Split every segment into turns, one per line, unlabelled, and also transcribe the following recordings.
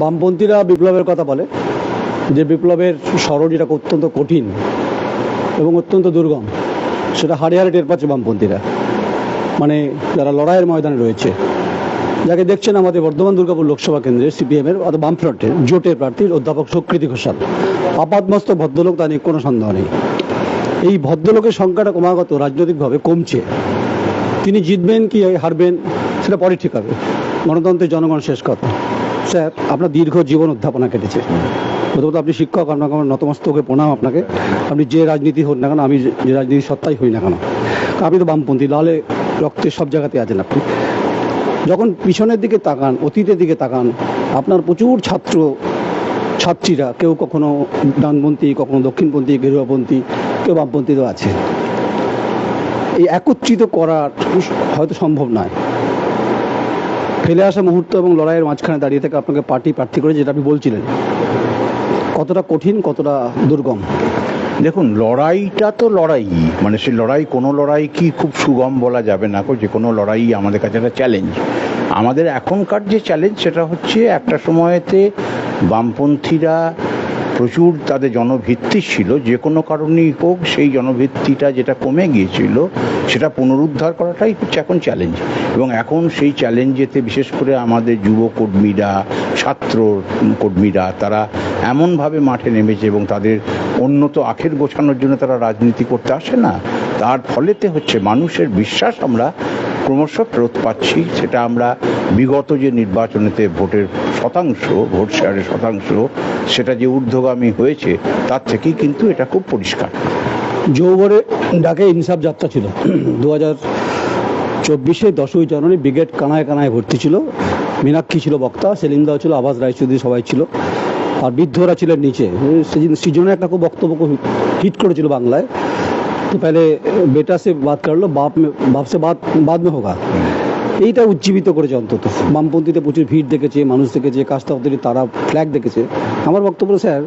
বামপন্থীরা বিপ্লবের কথা বলে, যে বিপ্লবের সরণিটা অত্যন্ত কঠিন এবং অত্যন্ত দুর্গম, সেটা হাড়ে হাড়ে টের পাচ্ছে বামপন্থীরা। মানে যারা লড়াইয়ের ময়দানে রয়েছে, যাকে দেখছেন আমাদের বর্ধমান দুর্গাপুর লোকসভা কেন্দ্রের সিপিএমের অথবা বামফ্রন্টের জোটের প্রার্থীর অধ্যাপক সুকৃতি ঘোষাল। আপাতমস্ত ভদ্রলোক তা নিয়ে কোনো সন্দেহ নেই। এই ভদ্রলোকের সংখ্যাটা ক্রমাগত রাজনৈতিকভাবে কমছে। তিনি জিতবেন কি হারবেন, সেটা পরে ঠিক হবে। গণতন্ত্রের জনগণ শেষ কথা। স্যার, আপনার দীর্ঘ জীবন অধ্যাপনা কেটেছে। প্রথমত আপনি শিক্ষক, আপনাকে আমার নতমস্তকে প্রণাম আপনাকে। আপনি যে রাজনীতি হন না কেন, আমি যে- রাজনীতি সত্তাই হই না কেন। আপনি তো বামপন্থী, লালে রক্তের সব জায়গাতে আছেন আপনি। যখন পিছনের দিকে তাকান, অতীতের দিকে তাকান, আপনার প্রচুর ছাত্র, ছাত্রীরা, কেউ কখনো ডানপন্থী, কখনো দক্ষিণপন্থী গেরুয়াপন্থী কেউ বামপন্থী তো আছে। এই একত্রিত করা হয়তো সম্ভব নয়। ফেলে আসা মুহূর্ত এবং লড়াইয়ের মাঝখানে দাঁড়িয়ে থেকে আপনাকে পার্টি প্রার্থী করে, যেটা আপনি বলছিলেন, কতটা কঠিন, কতটা দুর্গম?
দেখুন, লড়াইটা তো লড়াই। মানে সেই লড়াই, কোনো লড়াই কি খুব সুগম বলা যাবে না যে কোনো লড়াই আমাদের কাছে একটা চ্যালেঞ্জ আমাদের এখনকার যে চ্যালেঞ্জ সেটা হচ্ছে একটা সময়তে বামপন্থীরা প্রচুর তাদের জনভিত্তি ছিল, যে কোনো কারণেই হোক সেই জনভিত্তিটা যেটা কমে গিয়েছিল, সেটা পুনরুদ্ধার করাটাই হচ্ছে এখন চ্যালেঞ্জ এবং এখন সেই চ্যালেঞ্জেতে বিশেষ করে আমাদের যুব কর্মীরা, ছাত্র কর্মীরা, তারা এমনভাবে মাঠে নেমেছে এবং তাদের উন্নত আখের গোছানোর জন্য তারা রাজনীতি করতে আসে না। তার ফলেতে হচ্ছে মানুষের বিশ্বাস আমরা ক্রমশ ফেরত পাচ্ছি। সেটা আমরা বিগত যে নির্বাচনেতে ভোটের শতাংশ, ভোট শেয়ারের শতাংশ, সেটা যে ঊর্ধ্বগামী হয়েছে, তার থেকেই কিন্তু এটা খুব পরিষ্কার।
যৌবরে ডাকে ইনসাফ যাত্রা ছিল। দু হাজার চব্বিশে দশই জানুয়ারি ব্রিগেড কানায় কানায় ভর্তি ছিল। মীনাক্ষী ছিল বক্তা সেলিম দাও ছিল, আবাস রায়চৌধুরী সবাই ছিল। আর বৃদ্ধরা ছিলেন নিচে। সৃজনের একটা খুব বক্তব্য হিট করেছিল বাংলায়। তো बेटा বেটা সে বাদ কাটলো বাপ বাপ সে বাদ বাদ মে হোগা এইটা উজ্জীবিত করেছে অন্তত। বামপন্থীতে প্রচুর ভিড় দেখেছে, মানুষ দেখেছে কাস্তাবদের তারা ফ্ল্যাগ দেখেছে। আমার বক্তব্য স্যার,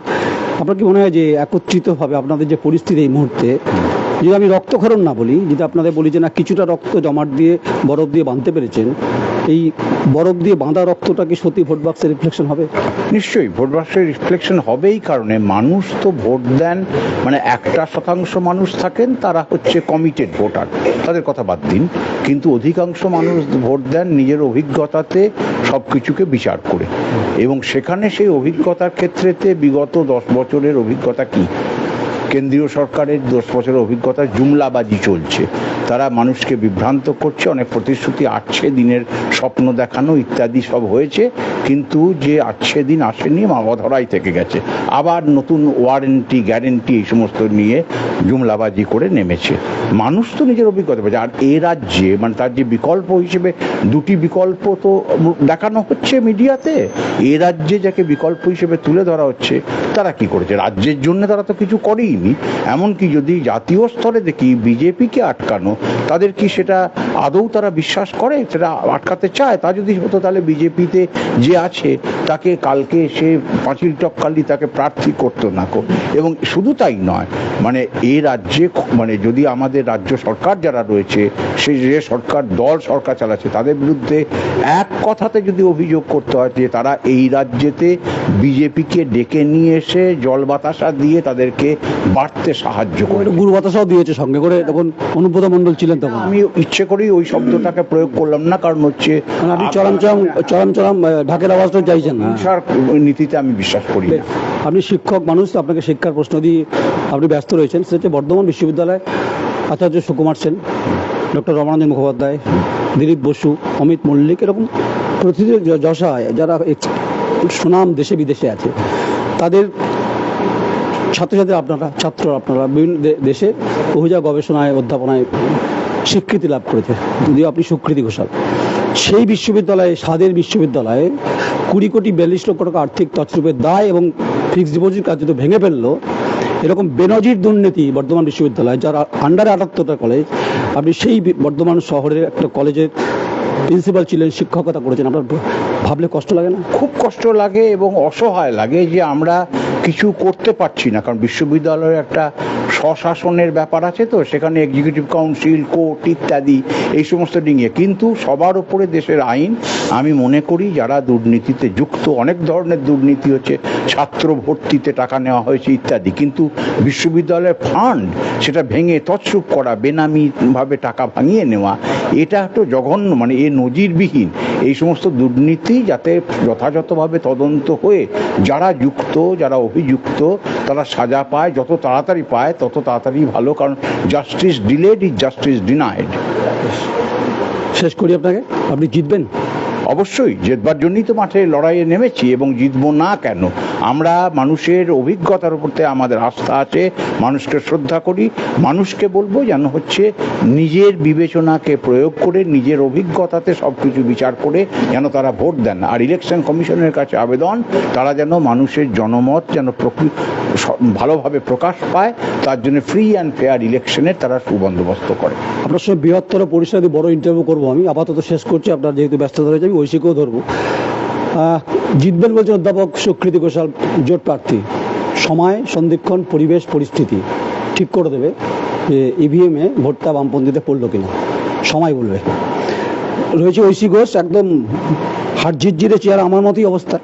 আপনার কি মনে হয় যে একত্রিতভাবে আপনাদের যে পরিস্থিতি এই মুহূর্তে যদি আমি রক্তক্ষরণ না বলি, যদি আপনাদের বলি যে না কিছুটা রক্ত জমাট দিয়ে, বরফ দিয়ে বাঁধতে পেরেছেন, এই বরফ দিয়ে বাঁধা রক্তটা কি সত্যি ভোট বাক্সে রিফ্লেকশন হবে?
নিশ্চয়ই, ভোট বাক্সের রিফ্লেকশন হবেই, কারণে মানুষ তো ভোট দেন মানে একটা শতাংশ মানুষ থাকেন, তারা হচ্ছে কমিটেড ভোটার তাদের কথা বাদ দিন। কিন্তু অধিকাংশ মানুষ ভোট দেন নিজের অভিজ্ঞতাতে সব কিছুকে বিচার করে। এবং সেখানে সেই অভিজ্ঞতার ক্ষেত্রেতে বিগত দশ বছরের অভিজ্ঞতা কি? কেন্দ্রীয় সরকারের দশ বছরের অভিজ্ঞতা, জুমলাবাজি চলছে। তারা মানুষকে বিভ্রান্ত করছে, অনেক প্রতিশ্রুতি আটছে দিনের স্বপ্ন দেখানো ইত্যাদি সব হয়েছে, কিন্তু যে আটছে দিন আসেনি মামাধরাই থেকে গেছে। আবার নতুন ওয়ারেন্টি, গ্যারেন্টি এই সমস্ত নিয়ে জুমলাবাজি করে নেমেছে। মানুষ তো নিজের অভিজ্ঞতা পেয়েছে। আর এ রাজ্যে মানে তার যে বিকল্প হিসেবে দুটি বিকল্প তো দেখানো হচ্ছে মিডিয়াতে, এ রাজ্যে যাকে বিকল্প হিসেবে তুলে ধরা হচ্ছে, তারা কি করেছে? রাজ্যের জন্য তারা তো কিছু করেইনি এমনকি যদি জাতীয় স্তরে দেখি বিজেপিকে আটকানো, তাদের কি সেটা আদৌ তারা বিশ্বাস করে, সেটা আটকাতে চায়? তা যদি হতো তাহলে বিজেপিতে যে আছে, তাকে কালকে সে পাঁচিল টপকালি তাকে প্রার্থী করতো না এবং শুধু তাই নয় মানে এ রাজ্যে মানে যদি আমাদের রাজ্য সরকার যারা রয়েছে সেই যে সরকার, দল সরকার চালাচ্ছে, তাদের বিরুদ্ধে এক কথাতে যদি অভিযোগ করতে হয় যে তারা এই রাজ্যেতে বিজেপিকে ডেকে নিয়ে এসে জল বাতাসা দিয়ে তাদেরকে বাড়তে সাহায্য করে।
গুরু বাতাসাও দিয়েছে সঙ্গে করে। তখন অনুব্রত মণ্ডল ছিলেন তখন।
আমি ইচ্ছে করেই ওই শব্দটাকে প্রয়োগ করলাম না কারণ হচ্ছে
আপনি চরম চরম চরম চরম ঢাকের আওয়াজটা চাইছেন না।
নীতিতে আমি বিশ্বাস করি
আপনি শিক্ষক মানুষ আপনাকে শিক্ষার প্রশ্ন দিয়ে আপনি ব্যস্ত রয়েছেন। সেটা হচ্ছে বর্ধমান বিশ্ববিদ্যালয় আচার্য সুকুমার সেন ডক্টর রমানন্দ মুখোপাধ্যায় দিলীপ বসু অমিত মল্লিক এরকম প্রতিটি য- যশায় যারা সুনাম দেশে বিদেশে আছে তাদের ছাত্রছাত্রী আপনারা ছাত্র, আপনারা বিভিন্ন দেশে অভিযোগ গবেষণায়, অধ্যাপনায় স্বীকৃতি লাভ করেছে, যদিও আপনি স্বীকৃতি ঘোষাল। সেই বিশ্ববিদ্যালয়ে, স্বাদের বিশ্ববিদ্যালয়ে কুড়ি কোটি বিয়াল্লিশ লক্ষ টাকা আর্থিক তছরূপের দায় এবং ফিক্সড ডিপোজিট কার্যত ভেঙে ফেলল, এরকম বেনজির দুর্নীতি বর্ধমান বিশ্ববিদ্যালয়, যার আন্ডারে আটাত্তরটা কলেজ আপনি সেই বর্ধমান শহরের একটা কলেজের প্রিন্সিপাল ছিলেন, শিক্ষকতা করেছেন। আপনার ভাবলে কষ্ট লাগে না?
খুব কষ্ট লাগে এবং অসহায় লাগে যে আমরা কিছু করতে পারছি না, কারণ বিশ্ববিদ্যালয়ের একটা স্বশাসনের ব্যাপার আছে তো, সেখানে এক্সিকিউটিভ কাউন্সিল কোর্ট ইত্যাদি, এই সমস্ত ডিঙিয়ে। কিন্তু সবার উপরে দেশের আইন, আমি মনে করি যারা দুর্নীতিতে যুক্ত, অনেক ধরনের দুর্নীতি হচ্ছে, ছাত্র ভর্তিতে টাকা নেওয়া হয়েছে ইত্যাদি, কিন্তু বিশ্ববিদ্যালয়ের ফান্ড সেটা ভেঙে তছরূপ করা, বেনামিভাবে টাকা ভাঙিয়ে নেওয়া, এটা তো জঘন্য মানে এ নজিরবিহীন। এই সমস্ত দুর্নীতি যাতে যথাযথভাবে তদন্ত হয়ে, যারা যুক্ত, যারা অভিযুক্ত তারা সাজা পায়, যত তাড়াতাড়ি পায়, তত তাড়াতাড়ি ভালো, কারণ justice delayed is justice denied
শেষ করি আপনাকে। আপনি জিতবেন।
অবশ্যই, জেতবার জন্যই তো মাঠে লড়াইয়ে নেমেছি এবং জিতবো না কেন? আমরা মানুষের অভিজ্ঞতার উপরতে আমাদের আস্থা আছে, মানুষকে শ্রদ্ধা করি, মানুষকে বলব যেন হচ্ছে নিজের বিবেচনাকে প্রয়োগ করে, নিজের অভিজ্ঞতাতে সব কিছু বিচার করে যেন তারা ভোট দেন। আর ইলেকশন কমিশনের কাছে আবেদন, তারা যেন মানুষের জনমত যেন ভালোভাবে প্রকাশ পায়, তার জন্য ফ্রি অ্যান্ড ফেয়ার ইলেকশনের তারা সুবন্দোবস্ত করে।
আপনার সঙ্গে বৃহত্তর পরিষদে বড় ইন্টারভিউ করব আমি। আপাতত শেষ করছি, আপনার যেহেতু ব্যস্ততা রয়েছে ঐশীকেও ধরবো। জিতবেন বলছেন অধ্যাপক সুকৃতি ঘোষাল, জোট প্রার্থী। সময়, সন্ধিক্ষণ, পরিবেশ, পরিস্থিতি ঠিক করে দেবে যে ইভিএমে ভোটটা বামপন্থীতে পড়ল কিনা। সময় বলবে। রয়েছে ঐশী ঘোষ, একদম হাটঝিরঝিরে চেয়ার আমার মতোই অবস্থা।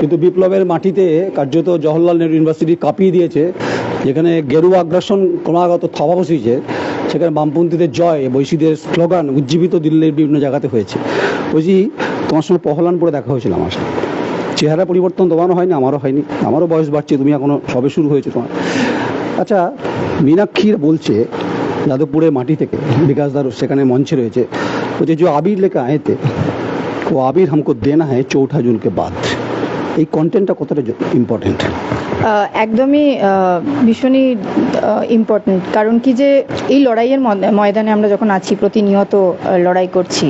কিন্তু বিপ্লবের মাটিতে কার্যত জওহরলাল নেহরু ইউনিভার্সিটি কাঁপিয়ে দিয়েছে। যেখানে গেরুয়া আগ্রাসন ক্রমাগত থাবা বসিয়েছে। সেখানে বামপন্থীদের জয়, বৈশীদের স্লোগান উজ্জীবিত দিল্লির বিভিন্ন জায়গাতে হয়েছে। বলছি তোমার সঙ্গে পহলানপুরে দেখা হয়েছিল আমার সাথে। চেহারা পরিবর্তন তোমারও হয়নি, আমারও হয়নি। আমারও বয়স বাড়ছে, তুমি এখনও সবে শুরু হয়েছে তোমার। আচ্ছা মীনাক্ষীর বলছে, যাদবপুরের মাটি থেকে, বিকাশ দার সেখানে মঞ্চে রয়েছে। বলছে, যে আবির লেখা আয়েতে, ও আবির হামকো দেনা হ্যাঁ চৌঠা জুনকে বাদ। এই কন্টেন্টটা কতটা ইম্পর্টেন্ট
একদমই ভীষণই ইম্পর্টেন্ট কারণ কি যে এই লড়াইয়ের ময়দানে আমরা যখন আছি, প্রতিনিয়ত লড়াই করছি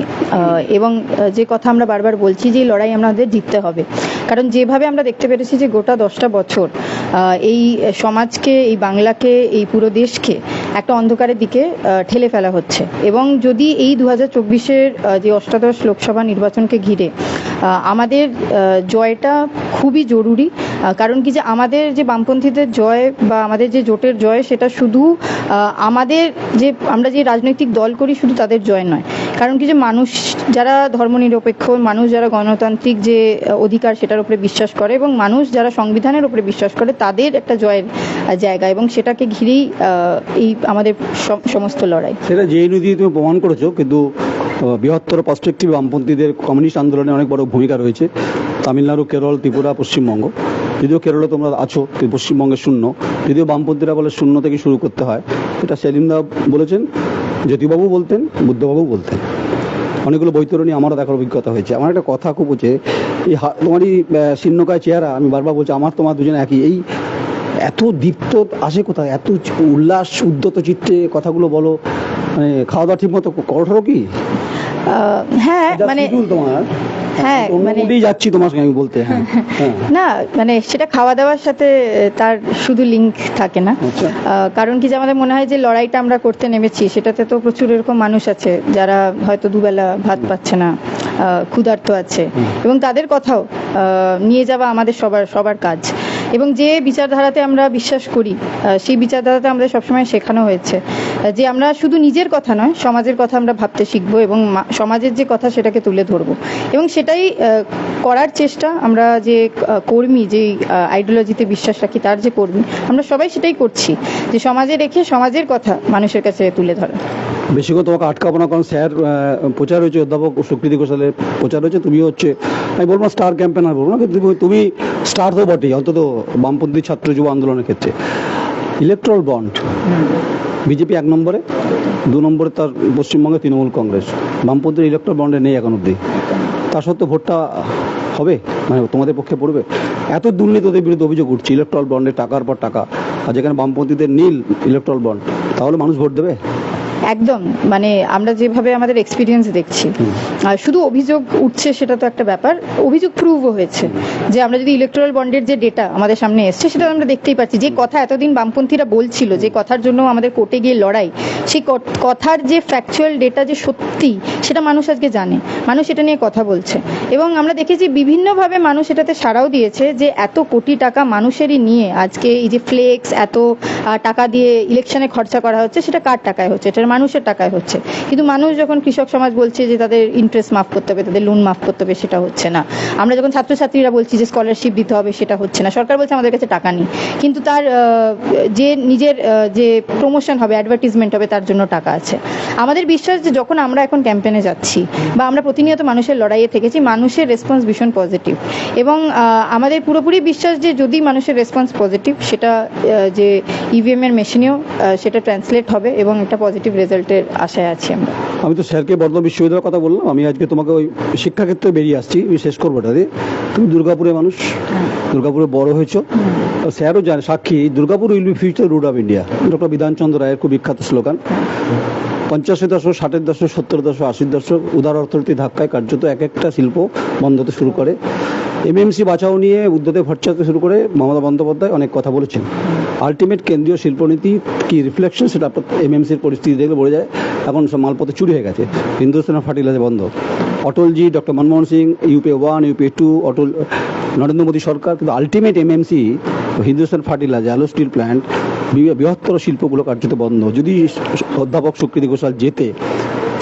এবং যে কথা আমরা বারবার বলছি যে লড়াই আমাদের জিততে হবে। কারণ যেভাবে আমরা দেখতে পেরেছি যে গোটা দশটা বছর এই সমাজকে, এই বাংলাকে, এই পুরো দেশকে একটা অন্ধকারের দিকে ঠেলে ফেলা হচ্ছে। এবং যদি এই দু হাজার চব্বিশের যে অষ্টাদশ লোকসভা নির্বাচনকে ঘিরে আমাদের জয়টা খুবই জরুরি। কারণ কি যে আমাদের যে বামপন্থীদের জয় বা আমাদের যে জোটের জয়, সেটা শুধু আমাদের যে, আমরা যে রাজনৈতিক দল করি শুধু তাদের জয় নয়। কারণ কি যে মানুষ যারা ধর্মনিরপেক্ষ, মানুষ যারা গণতান্ত্রিক যে অধিকার সেটার উপরে বিশ্বাস করে এবং মানুষ যারা সংবিধানের উপরে বিশ্বাস করে, তাদের একটা জয়ের জায়গা এবং সেটাকে ঘিরেই এই আমাদের সম- সমস্ত লড়াই।
সেটা জেএনইউ দিয়ে তুমি প্রমাণ করেছ, কিন্তু বৃহত্তর পার্সপেক্টিভ বামপন্থীদের কমিউনিস্ট আন্দোলনে অনেক বড় ভূমিকা রয়েছে। তামিলনাড়ু, কেরল, ত্রিপুরা, পশ্চিমবঙ্গ। যদিও কেরলে তোমরা আছো পশ্চিমবঙ্গে শূন্য। যদিও বামপন্থীরা বলে শূন্য থেকে শুরু করতে হয়, এটা সেলিমদা বলেছেন, জ্যোতিবাবু বলতেন, বুদ্ধবাবু বলতেন। অনেকগুলো বৈতরণী আমারও দেখার অভিজ্ঞতা হয়েছে। আমার একটা কথা খুব হচ্ছে, এই তোমারই শীর্ণকায় চেহারা, আমি বারবার বলছি, আমার, তোমার দুজনে একই। এই এত দীপ্ত আসে কোথায়? এত উল্লাস উদ্যত চিত্তে কথাগুলো বলো মানে খাওয়া দাওয়া ঠিক মতো করো কি?
হ্যাঁ মানে
তোমার।
হ্যাঁ, মানে-
যাচ্ছি তোমার সঙ্গে আমি বলতে হ্যাঁ হ্যাঁ।
না মানে সেটা খাওয়া দাওয়ার সাথে তার শুধু লিঙ্ক থাকে না।
আচ্ছা।
কারণ কি যে আমাদের মনে হয় যে লড়াইটা আমরা করতে নেমেছি সেটাতে তো প্রচুর এরকম মানুষ আছে যারা হয়তো দুবেলা ভাত পাচ্ছে না ক্ষুধার্ত আছে। এবং তাদের কথাও নিয়ে যাওয়া আমাদের সবার সবার কাজ। এবং যে বিচারধারাতে আমরা বিশ্বাস করি সেই বিচারধারাতে আমাদের সবসময় শেখানো হয়েছে। যে আমরা শুধু নিজের কথা নয়, সমাজের কথা আমরা ভাবতে শিখব এবং সমাজের যে কথা সেটাকে তুলে ধরবো। এবং সেটাই করার চেষ্টা আমরা যে কর্মী, যে আইডিওলজিতে বিশ্বাস রাখি, তার যে কর্মী, আমরা সবাই সেটাই করছি। যে সমাজে রেখে সমাজের কথা মানুষের কাছে তুলে ধরা।
বেশি করে তোমাকে আটকাবো না, কারণ স্যার প্রচার হয়েছে, অধ্যাপক সুকৃতি ঘোষালের প্রচার হয়েছে, তুমি হচ্ছে, আমি বলব স্টার ক্যাম্পেনার বলব না, কিন্তু তুমি স্টার তো বটেই, অন্তত বামপন্থী ছাত্র যুব আন্দোলনের ক্ষেত্রে। Electoral bond. বিজেপি এক নম্বরে, দু নম্বরে তার পশ্চিমবঙ্গে তৃণমূল কংগ্রেস। বামপন্থীর ইলেকট্রাল বন্ডে নেই এখন অব্দি তা সত্ত্বেও ভোটটা হবে? মানে তোমাদের পক্ষে পড়বে? এত দুর্নীতি ওদের বিরুদ্ধে অভিযোগ উঠছে, ইলেকট্রাল বন্ডে টাকার পর টাকা। আর যেখানে বামপন্থীদের নীল ইলেকট্রাল বন্ড, তাহলে মানুষ ভোট দেবে?
একদম মানে আমরা যেভাবে আমাদের এক্সপিরিয়েন্স দেখছি। আর শুধু অভিযোগ উঠছে সেটা তো একটা ব্যাপার। অভিযোগ প্রুভও হয়েছে যে আমরা যদি ইলেকট্রাল বন্ডের যে ডেটা আমাদের সামনে এসছে সেটা আমরা দেখতেই পাচ্ছি। যে কথা এতদিন বামপন্থীরা বলছিল যে কথার জন্য আমাদের কোর্টে গিয়ে লড়াই সেই কথার যে ফ্যাকচুয়াল ডেটা যে সত্যি সেটা মানুষ আজকে জানে। মানুষ এটা নিয়ে কথা বলছে। এবং আমরা দেখেছি বিভিন্নভাবে মানুষ এটাতে সাড়াও দিয়েছে যে এত কোটি টাকা মানুষেরই নিয়ে আজকে এই যে ফ্লেক্স এত টাকা দিয়ে ইলেকশনে খরচা করা হচ্ছে সেটা কার টাকায় হচ্ছে? এটা মানুষের টাকায় হচ্ছে। কিন্তু মানুষ যখন কৃষক সমাজ বলছে যে তাদের ইন্টারেস্ট মাফ করতে হবে, তাদের লোন মাফ করতে হবে, সেটা হচ্ছে না। আমরা যখন ছাত্রছাত্রীরা বলছি যে স্কলারশিপ দিতে হবে, সেটা হচ্ছে না। সরকার বলছে আমাদের কাছে টাকা নেই। কিন্তু তার যে নিজের যে প্রমোশন হবে অ্যাডভার্টিজমেন্ট হবে, তার জন্য টাকা আছে। আমাদের বিশ্বাস যে যখন আমরা এখন ক্যাম্পেনে যাচ্ছি বা আমরা প্রতিনিয়ত মানুষের লড়াইয়ে থেকেছি, মানুষের রেসপন্স ভীষণ পজিটিভ এবং আমাদের পুরোপুরি বিশ্বাস যে যদি মানুষের রেসপন্স পজিটিভ সেটা যে ইভিএম এর মেশিনেও সেটা ট্রান্সলেট হবে এবং একটা পজিটিভ রেজাল্টের আশায় আছি আমরা।
আমি তো স্যারকে বর্ধমান বিশ্ববিদ্যালয়ের কথা বললাম। আমি আজকে তোমাকে ওই শিক্ষাক্ষেত্রে বেরিয়ে আসছি। আমি শেষ করব এটা দিয়ে। তুমি দুর্গাপুরের মানুষ। দুর্গাপুরে বড় হয়েছ। স্যারও জানে সাক্ষী Durgapur will be future route of India. Doctor Bidhan Chandra রায়ের খুব বিখ্যাত স্লোগান। পঞ্চাশের দশক, ষাটের দশক, সত্তর দশক, আশির দশক উদার অর্থনীতির ধাক্কায় কার্যত এক একটা শিল্প বন্ধ হতে শুরু করে। এমএমসি বাঁচাও নিয়ে উদ্যোগে ভরসাতে শুরু করে মমতা বন্দ্যোপাধ্যায় অনেক কথা বলেছেন। আলটিমেট কেন্দ্রীয় শিল্পনীতি কি রিফ্লেকশন সেটা এমএমসির পরিস্থিতি দেখলে বলে যায়। এখন সব মালপত্র চুরি হয়ে গেছে। হিন্দুস্তান ফার্টিলাইজার বন্ধ। Atalji doctor Manmohan Singh, UP one, UP two, Atal, Narendra Modi সরকার, কিন্তু ultimate MMC Hindustan fertiliser alloy steel plant বৃহত্তর শিল্পগুলো কার্যত বন্ধ। যদি অধ্যাপক সুকৃতি ঘোষাল যেতে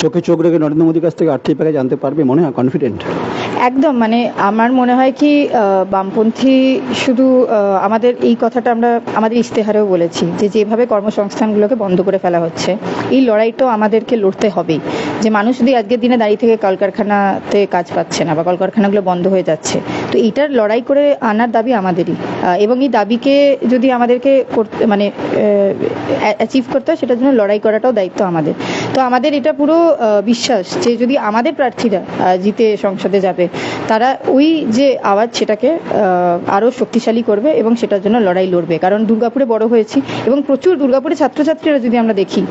চোখে চোখ রেখে নরেন্দ্র মোদীর কাছ থেকে আর্থিক প্যাকেজ জানতে পারবে মনে হয় কনফিডেন্ট
একদম মানে আমার মনে হয় কি বামপন্থী শুধু আমাদের এই কথাটা আমরা, আমাদের ইশতেহারেও বলেছি যে যেভাবে কর্মসংস্থানগুলোকে বন্ধ করে ফেলা হচ্ছে, এই লড়াইটাও আমাদেরকে লড়তে হবেই। যে মানুষ যদি আজকের দিনে দাঁড়িয়ে থেকে কলকারখানাতে কাজ পাচ্ছে না বা কলকারখানাগুলো বন্ধ হয়ে যাচ্ছে, তো এইটার লড়াই করে আনার দাবি আমাদেরই। এবং এই দাবিকে যদি আমাদেরকে করতে মানে অ্যাচিভ করতে হয়, সেটার জন্য লড়াই করাটাও দায়িত্ব আমাদের। তো আমাদের এটা পুরো বিশ্বাস যে যদি আমাদের প্রার্থীরা জিতে সংসদে যাবে তারা ওই যে আওয়াজ সেটাকে আরও শক্তিশালী করবে এবং সেটার জন্য লড়াই লড়বে। কারণ দুর্গাপুরে বড় হয়েছি এবং প্রচুর দুর্গাপুরে ছাত্রছাত্রীরা যদি আমরা দেখি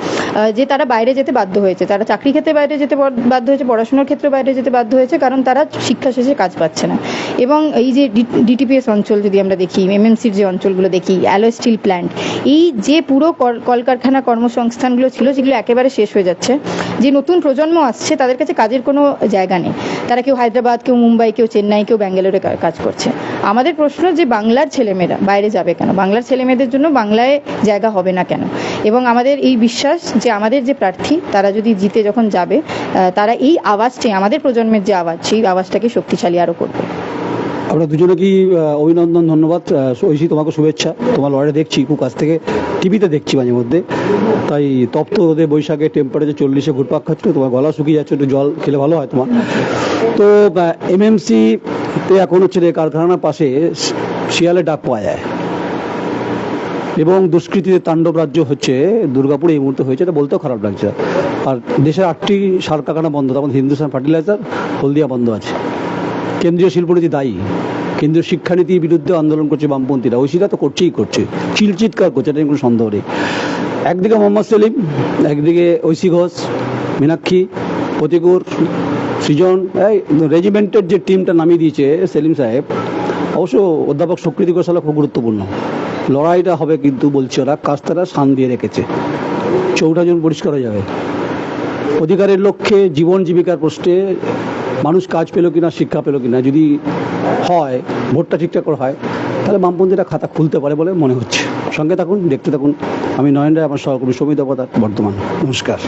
যে তারা বাইরে যেতে বাধ্য হয়েছে, তারা চাকরি ক্ষেত্রে বাইরে যেতে বাধ্য হয়েছে, পড়াশোনার ক্ষেত্রে বাইরে যেতে বাধ্য হয়েছে, কারণ তারা শিক্ষা শেষে কাজ পাচ্ছে না। এবং এই যে ডিটিপিএস অঞ্চল যদি আমরা দেখি, এমএমসির যে অঞ্চলগুলো দেখি অ্যালো স্টিল প্ল্যান্ট, এই যে পুরো কল- কলকারখানা কর্মসংস্থানগুলো ছিল, সেগুলো একেবারে শেষ হয়ে যাচ্ছে। যে নতুন প্রজন্ম আসছে, তাদের কাছে কাজের কোনো জায়গা নেই। তারা কেউ হায়দ্রাবাদ কেউ মুম্বাই, কেউ চেন্নাই, কেউ ব্যাঙ্গালোরে কাজ করছে। আমাদের প্রশ্ন যে বাংলার ছেলেমেয়েরা বাইরে যাবে কেন? বাংলার ছেলেমেয়েদের জন্য বাংলায় জায়গা হবে না কেন? এবং আমাদের এই বিশ্বাস যে আমাদের যে প্রার্থী, তারা যদি জিতে যখন যাবে তারা এই আওয়াজটি আমাদের প্রজন্মের যে আওয়াজ, সেই আওয়াজটাকে শক্তিশালী আরও করবে।
আমরা দুজনে কি অভিনন্দন, ধন্যবাদ। ঐশী, তোমাকে শুভেচ্ছা। তোমার লড়াই দেখছি, খুব কাছ থেকে টিভিতে দেখছি মাঝে মধ্যে। তাই তপ্ত রোদে বৈশাখে টেম্পারেচার চল্লিশে ঘুরপাক খাচ্ছ, তোমার গলা শুকিয়ে যাচ্ছে, একটু জল খেলে ভালো হয় তোমার। তো এমএমসি তে এখন হচ্ছে কারখানার পাশে শি- শিয়ালের ডাক পাওয়া যায়। এবং দুষ্কৃতীদের তাণ্ডব রাজ্য হচ্ছে, দুর্গাপুরে এই মুহূর্তে হয়েছে, এটা বলতেও খারাপ লাগছে। আর দেশের আটটি সার কারখানা বন্ধ তখন হিন্দুস্তান ফার্টিলাইজার, হলদিয়া বন্ধ আছে। কেন্দ্রীয় শিল্পনীতি দায়ী, কেন্দ্রীয় শিক্ষানীতির বিরুদ্ধে আন্দোলন করছে বামপন্থীরা। ঐশীরা তো করছেই করছে, চিলচিৎকার করছে, এটা কোনো সন্দেহ নেই। একদিকে মোহাম্মদ সেলিম, একদিকে ঐশী ঘোষ, মীনাক্ষী, প্রতিকুর সৃজন, এই রেজিমেন্টের যে টিমটা নামিয়ে দিয়েছে, সেলিম সাহেব, অবশ্য অধ্যাপক সুকৃতি ঘোষালা খুব গুরুত্বপূর্ণ। লড়াইটা হবে কিন্তু বলছে ওরা কাজ তারা শান দিয়ে রেখেছে। চৌঠা জন পরিষ্কার হয়ে যাবে। অধিকারের লক্ষ্যে জীবন জীবিকার প্রশ্নে মানুষ কাজ পেল কিনা, শিক্ষা পেল কিনা, যদি হয়, ভোটটা ঠিকঠাক করে হয়, তাহলে বামপন্থীরা খাতা খুলতে পারে বলে মনে হচ্ছে। সঙ্গে থাকুন, দেখতে থাকুন। আমি নয়ন রায় আমার সহকর্মী সমিত বর্তমান। নমস্কার।